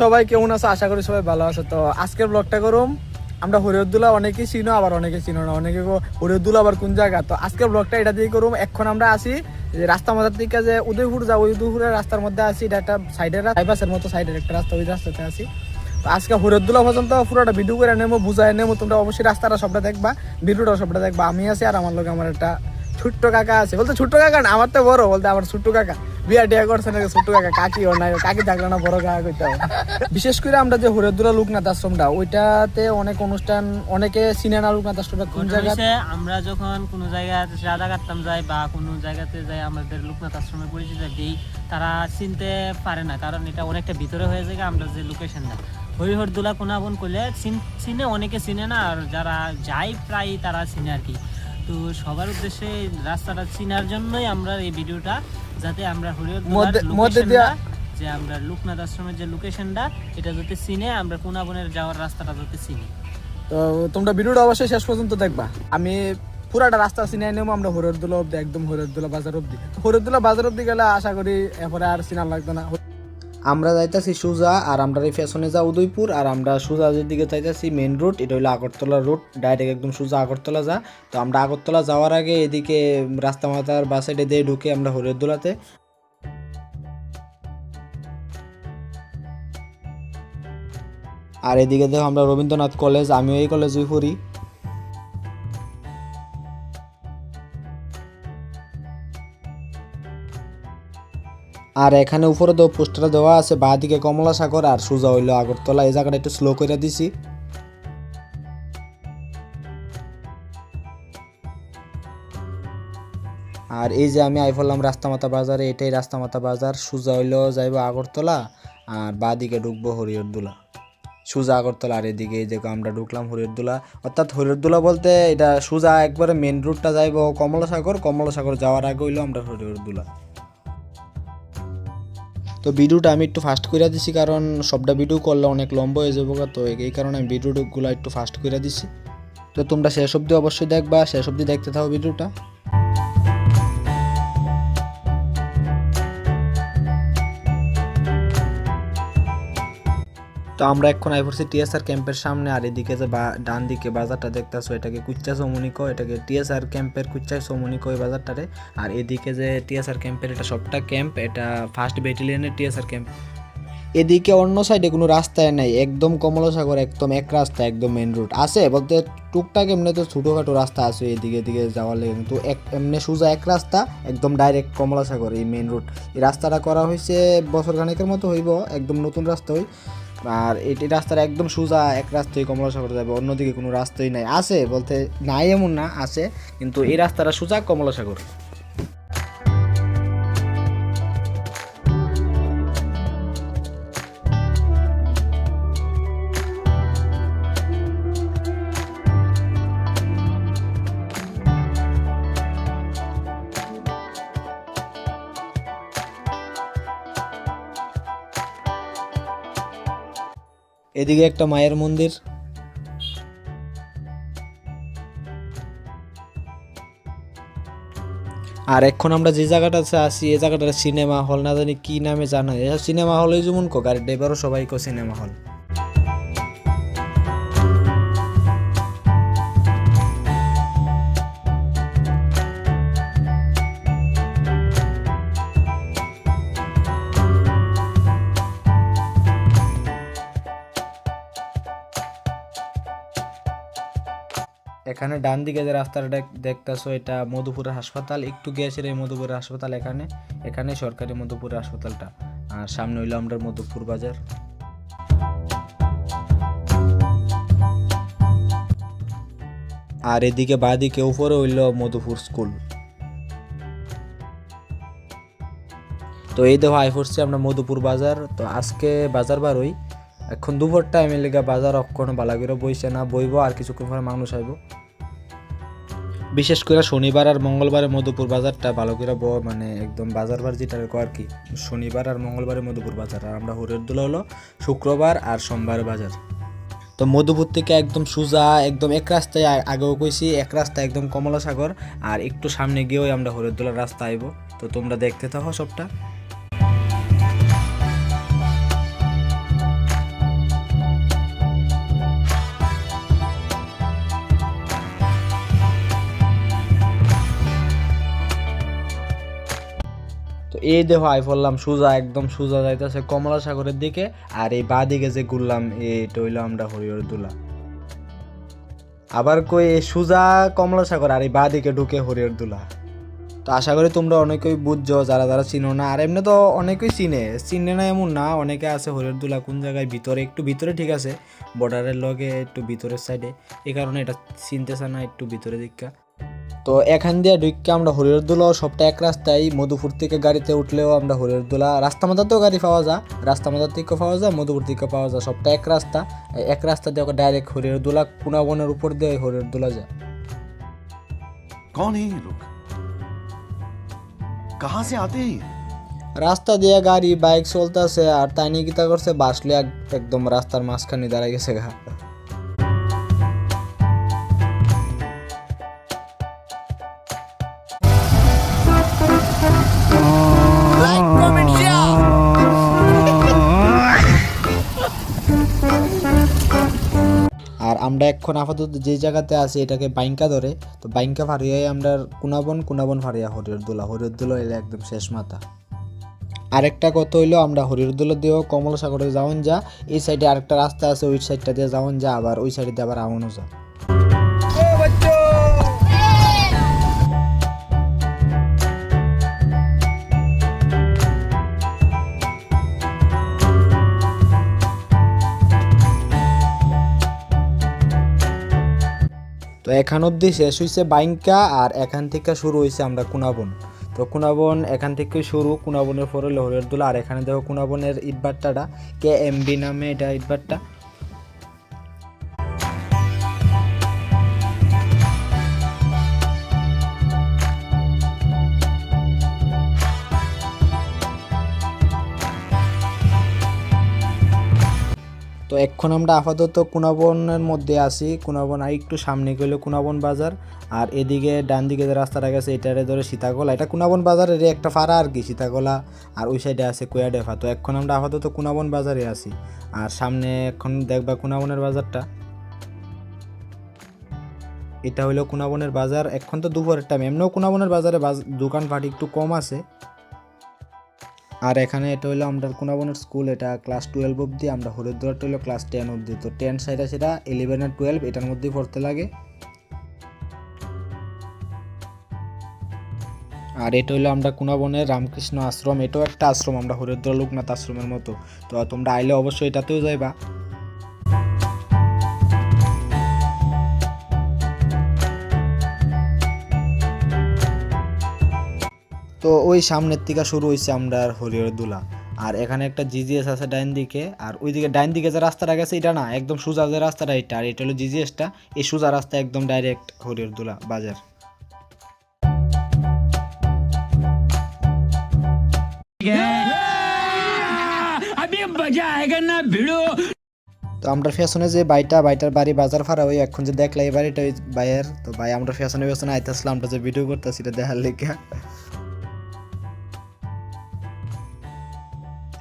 সবাই কেমন আছে? আশা করি সবাই ভালো আছে। তো আজকের ব্লগটা করুম। আমরা হরিয়দুল্লাহ অনেকেই চিনো, আবার অনেকে চিনো না। অনেকে গো আবার কোন জায়গা? তো আজকের ব্লগটা এটা দিয়ে করুম। এখন আমরা আসি যে রাস্তা মাথার দিকে যে উদয়পুর ওই উদয়পুরের রাস্তার মধ্যে আছি। এটা একটা সাইডের বাইপাসের মতো সাইডের একটা রাস্তা ওই রাস্তাতে আছি। তো আজকে হরিয়দুল্লাহ পর্যন্ত পুরোটা ভিডিও করে নেব বুঝাই নেব তোমরা অবশ্যই রাস্তাটা সবটা দেখবা ভিডিওটা সবটা দেখবা। আমি আছি আর আমার লোক আমার একটা ছোট্ট কাকা আছে। বলতে ছোট্ট কাকা না আমার তো বড় বলতে আমার ছোট্ট কাকা। বিয়া টিয়া করছে নাকি ছোট্ট কাকা? কাকি ওর নাই কাকি থাকলে না বড় কাকা কইতে হবে। বিশেষ করে আমরা যে হরিদ্রা লোকনাথ আশ্রমটা ওইটাতে অনেক অনুষ্ঠান অনেকে চিনে না লোকনাথ আশ্রমটা কোন জায়গা আমরা যখন কোনো জায়গাতে রাধা কাটতাম যাই বা কোনো জায়গাতে যাই আমাদের লোকনাথ আশ্রমে পরিচিত দিই তারা চিনতে পারে না কারণ এটা অনেকটা ভিতরে হয়ে যায় আমরা যে লোকেশনটা হরিহরদুলা কোনাবন করলে চিনে অনেকে চিনে না আর যারা যায় প্রায় তারা চিনে আর কি। তো সবার উদ্দেশ্যে রাস্তাটা চিনার জন্যই আমরা এই ভিডিওটা যাতে আমরা দিয়া- যে আমরা লোকনাথ আশ্রমের যে লোকেশনটা এটা যাতে চিনে আমরা কোনাবনের যাওয়ার রাস্তাটা যাতে চিনি। তো তোমরা ভিডিওটা অবশ্যই শেষ পর্যন্ত দেখবা। আমি পুরাটা রাস্তা চিনে নেব আমরা হরিদ্দুলা অব্দি একদম হরিদ্দুলা বাজার অব্দি হরিদ্দুলা বাজার অব্দি গেলে আশা করি এরপরে আর চিনার লাগতো না। আমরা যাইতাছি সুজা আর আমরা এই ফ্যাশনে যা উদয়পুর, আর আমরা সুজা দিকে যাইতাছি মেন রোড এটা হলো আগরতলা রোড ডাইরেক্ট একদম সুজা আগরতলা যা। তো আমরা আগরতলা যাওয়ার আগে এদিকে রাস্তা মাথার বাস দিয়ে ঢুকে আমরা হরিদ্দুলাতে আর এদিকে দেখো আমরা রবীন্দ্রনাথ কলেজ আমিও এই কলেজে পড়ি। আর এখানে উপরে তো পোস্টার দেওয়া আছে, বাঁদিকে কমলা সাগর আর সোজা হইল আগরতলা। এই জায়গাটা একটু স্লো করে দিছি। আর এই যে আমি আই পড়লাম রাস্তামাতা বাজারে, এটাই রাস্তামাতা বাজার। সোজা হইল যাইবো আগরতলা আর বাঁদিকে ঢুকবো হরিহরদুলা। সুজা আগরতলা আর এদিকে এই দেখো আমরা ঢুকলাম হরিহরদুলা। অর্থাৎ হরিহরদুলা বলতে এটা সুজা একবারে মেন রুটটা যাইবো কমলা সাগর কমলা সাগর যাওয়ার আগে হইল আমরা হরিহরদুলা। তো ভিডিওটা আমি একটু ফাস্ট করে দিছি, কারণ সবটা ভিডিও করলে অনেক লম্বা হয়ে যাব তো এই কারণে আমি ভিডিওগুলো একটু ফাস্ট করে দিছি। তো তোমরা শেষ অবধি অবশ্যই দেখবা, শেষ অব্দি দেখতে থাকো ভিডিওটা তো আমরা এখন আই পড়ছি টিএসআর ক্যাম্পের সামনে, আর এদিকে যে ডান দিকে বাজারটা দেখতেছো, এটাকে কুচ্চা সমনিকো, এটাকে টিএসআর ক্যাম্পের কুচ্চা সমনিকো এই বাজারটারে। আর এদিকে যে টিএসআর ক্যাম্পের এটা সবটা ক্যাম্প, এটা ফার্স্ট ব্যাটালিয়নের টিএসআর ক্যাম্প। এদিকে অন্য সাইডে কোনো রাস্তায় নাই, একদম কমলাসাগর, একদম এক রাস্তা, একদম মেন রুট আছে, বলতে টুকটাক এমনি তো ছোটোখাটো রাস্তা আছে, এদিকে এদিকে যাওয়ার লেগে, কিন্তু এক, এমনি সোজা এক রাস্তা, একদম ডাইরেক্ট কমলাসাগর, এই মেন রুট এই রাস্তাটা করা হয়েছে বছর খানেকের মতো হইব, একদম নতুন রাস্তা হই আর এটি রাস্তার একদম সোজা এক রাস্তায় কমলাসাগর যাবে, অন্যদিকে কোনো রাস্তাই নাই। আছে বলতে নাই এমন না, আছে, কিন্তু এই রাস্তাটা সোজা কমলাসাগর। এদিকে একটা মায়ের মন্দির। আর এখন আমরা যে জায়গাটাতে আছি এই জায়গাটা সিনেমা হল না জানি কি নামে জানা যায়। সিনেমা হল যেমন কো গাড়ি ড্রাইভারও সবাই কো সিনেমা হল। এখানে ডান দিকে যে রাস্তাটা দেখ- দেখতাছো, এটা মধুপুরের হাসপাতাল। একটু গিয়েছিল এই মধুপুরের হাসপাতাল এখানে। এখানে সরকারি মধুপুরের হাসপাতালটা। আর সামনে হইল আমরা মধুপুর বাজার। আর এদিকে বাদিকে উপরে হইল মধুপুর স্কুল। তো এই দেখো, আই পড়ছি আমরা মধুপুর বাজার। তো আজকে বাজার বার হই এখন দুপুর টাইমে লেগে বাজার অক্ষণ বালাগিরও বইছে না, বইব, আর কিছুক্ষণ পরে মানুষ আইব। বিশেষ করে শনিবার আর মঙ্গলবারের মধুপুর বাজারটা ভালো করে মানে একদম বাজার বার যেটা আর কি, শনিবার আর মঙ্গলবারের মধুপুর বাজার। আর আমরা হরের দোলা হলো শুক্রবার আর সোমবার বাজার। তো তো মধুপুর থেকে একদম সোজা, একদম এক রাস্তায় আগেও কইছি, এক রাস্তা একদম কমলা সাগর আর একটু সামনে গিয়েও আমরা হরিদ্দোলার রাস্তা আইব। তো তোমরা দেখতে থাকো সবটা। তো এই দেখো আই পড়লাম সোজা একদম সোজা যাইতেছে কমলা সাগরের দিকে, আর এই বা দিকে যে ঘুরলাম এইটা হইল আমরা হরিহর দুলা। আবার কই এই সোজা কমলা সাগর আর এই বা দিকে ঢুকে হরিহর দুলা। তো আশা করি তোমরা অনেকেই বুঝছ, যারা যারা চিনো না, আর এমনি তো অনেকেই চিনে। চিনে না এমন না, অনেকে আছে হরিহর দুলা কোন জায়গায়, ভিতরে, একটু ভিতরে ঠিক আছে বর্ডারের লগে, একটু ভিতরের সাইডে এই কারণে এটা চিনতেছে না, একটু ভিতরে দিকটা তো এখান দিয়ে ঢুকে আমরা হরিহরদোলা সবটা এক রাস্তায় মধুপুর থেকে গাড়িতে উঠলেও আমরা হরিহরদোলা রাস্তা মাথাতেও গাড়ি পাওয়া যায় রাস্তা মাথার থেকে পাওয়া যায় মধুপুর থেকে পাওয়া যায় সবটা এক রাস্তা এই এক রাস্তা দিয়ে ডাইরেক্ট হরিহরদোলা কুনাবনের উপর দিয়ে হরিহরদোলা যায় कौन है ये लोग कहां से आते हैं ये? রাস্তা দিয়ে গাড়ি বাইক চলতেছে আর তাই নিয়ে কিতা করছে বাসলে এক- একদম রাস্তার মাঝখানে দাঁড়াই গেছে গা আমরা এখন আপাতত যে জায়গাতে আছি, এটাকে বাইঙ্কা ধরে। তো বাইঙ্কা ফারিয়াই আমরা কুনাবন কুনাবন ফারিয়া হরিয়রদোলা হরিদোলা এলে একদম শেষ মাথা। আরেকটা কথা হইল, আমরা হরিহরদোলা দিয়েও কমলা সাগরে যাওয়ান যা, এই সাইডে আরেকটা রাস্তা আছে, ওই সাইডটা দিয়ে যাওয়ান যা, আবার ওই সাইডে আবার আমনও যা। তো এখান অবধি শেষ হয়েছে বাইঙ্কা, আর এখান থেকে শুরু হয়েছে আমরা কুনাবন। তো কুনাবন এখান থেকে শুরু, কুনাবনের পরে লহরের দোলা, আর এখানে দেখো কুনাবনের ইটবাট্টাটা কে এমবি নামে এটা ইটবাট্টা তো এখন আমরা আপাতত কুনাবনের মধ্যে আছি। কুনাবন আর একটু সামনে গেলে কুনাবন বাজার। আর এদিকে ডান দিকে যে রাস্তাটা গেছে, এটারে ধরে সীতাকলা। এটা কুনাবন বাজারের একটা ফাড়া আর কি সীতাগোলা আর ওই সাইডে আছে কুয়াডেফা। তো এখন আমরা আপাতত কুনাবন বাজারে আছি। আর সামনে এখন দেখবা কুনাবনের বাজারটা। এটা হলো কুনাবনের বাজার। এখন তো দুপুরের টাইম এমনিও কুনাবনের বাজারে বাজ- দোকানপাট একটু কম আছে। আর এখানে এটা হলো আমরা কুনাবনের স্কুল এটা ক্লাস টুয়েলভ অবধি, আমরা হরিদ্বারটা হলো ক্লাস টেন অবধি। তো টেন সাইডে সেটা ইলেভেন আর টুয়েলভ এটার মধ্যেই পড়তে লাগে। আর এটা হলো আমরা কুনাবনের রামকৃষ্ণ আশ্রম, এটাও একটা আশ্রম, আমরা হরিদ্বার লোকনাথ আশ্রমের মতো। তো তোমরা আইলে অবশ্যই এটাতেও যাইবা। তো ওই সামনের থেকে শুরু হয়েছে আমরা হরিহরদুলা আর এখানে একটা জিজিএস আছে ডাইন দিকে, আর ওইদিকে ডাইন দিকে যে রাস্তাটা গেছে, এটা না, একদম সোজা যে রাস্তাটা এটা, আর এটা হলো জিজিএসটা এই সোজা রাস্তা একদম ডাইরেক্ট হরিহরদুলা বাজার। তো আমরা ফ্যাশনে যে বাইটা, বাইটার বাড়ি বাজার ফারা ওই এখন যে দেখলা এই বাড়িটা ওই বাইয়ের। তো ভাই, আমরা ফ্যাশনে ফ্যাশনে আইতেছিলাম, আমরা যে ভিডিও করতেছি, এটা দেখার লেগে।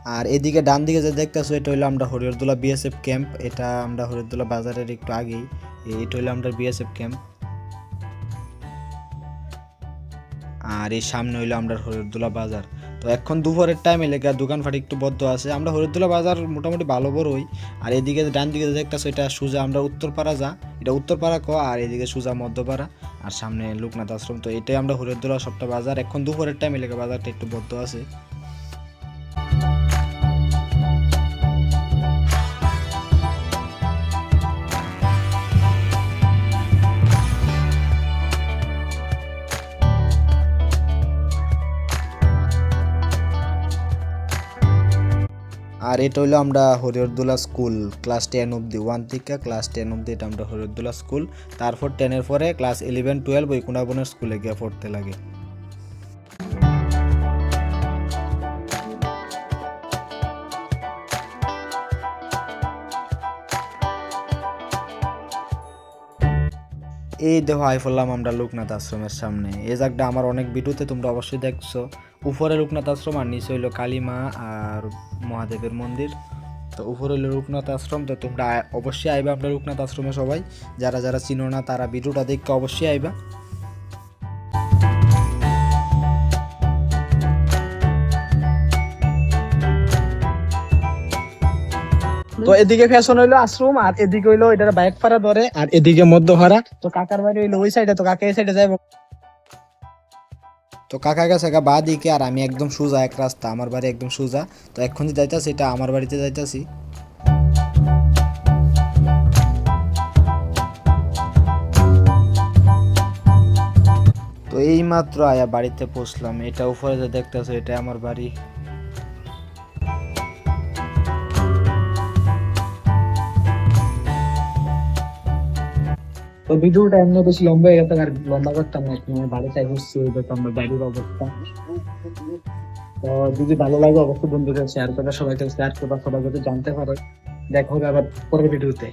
আর এদিকে ডান দিকে যে দেখতেছো, এটা হইল আমরা হরিহরদোলা বিএসএফ ক্যাম্প এটা আমরা হরিহরদোলা বাজারের একটু আগেই। এটা হইল আমরা বিএসএফ ক্যাম্প আর এই সামনে হইল আমরা হরিহরদোলা বাজার। তো এখন দুপুরের টাইম টাইমে লেগে দোকানপাট একটু বদ্ধ আছে। আমরা হরিহরদোলা বাজার মোটামুটি ভালো বড়ই। আর এদিকে ডান দিকে দেখতেছো, এটা সুজা আমরা উত্তরপাড়া যা। এটা উত্তরপাড়া ক, আর এদিকে সুজা মধ্যপাড়া। আর সামনে লোকনাথ আশ্রম। তো এটাই আমরা হরিহরদোলা সবটা বাজার। এখন দুপুরের টাইমে লেগে বাজারটা একটু বদ্ধ আছে। আর এটা হইল আমরা হরিহরদোলা স্কুল ক্লাস টেন অবধি ওয়ান থেকে ক্লাস টেন অবধি এটা আমরা হরিহরদোলা স্কুল। তারপর টেনের পরে ক্লাস ইলেভেন টুয়েলভ ওই কুনাবনের স্কুলে গিয়ে পড়তে লাগে। এই দেহ আই আমরা লোকনাথ আশ্রমের সামনে। এই জায়গাটা আমার অনেক ভিডিওতে তোমরা অবশ্যই দেখছ। উপরে লোকনাথ আশ্রম আর নিচে হইল কালীমা আর মহাদেবের মন্দির। তো উপরে হইল লোকনাথ আশ্রম, তো তোমরা অবশ্যই আইবা আমরা লোকনাথ আশ্রমে সবাই। যারা যারা চিনো না, তারা ভিডিওটা দেখতে অবশ্যই আইবা। তো এদিকে ফ্যাশন হইল আশ্রম, আর এদিকে হইল এটার বাইক ভাড়া ধরে, আর এদিকে মধ্য ভাড়া তো কাকার বাড়ি হইল ওই সাইডে তো কাকা এই সাইডে যাইব। তো কাকা কাছে গা বা দিকে আর আমি একদম সোজা এক রাস্তা, আমার বাড়ি একদম সোজা। তো এখন যে যাইতাছি, এটা আমার বাড়িতে যাইতাছি। তো এইমাত্র আয়া বাড়িতে পৌঁছলাম, এটা উপরে যে দেখতেছো, এটা আমার বাড়ি। তো ভিডিওটা এমনি বেশি লম্বা হয়ে গেছে আর লম্বা করতাম না তোমার বাড়ি চাই তো আমার বাড়ির অবস্থা। তো যদি ভালো লাগে অবশ্যই বন্ধুদের শেয়ার করবে সবাইকে শেয়ার করবে সবাই যদি জানতে পারে। দেখা আবার পরের ভিডিওতে।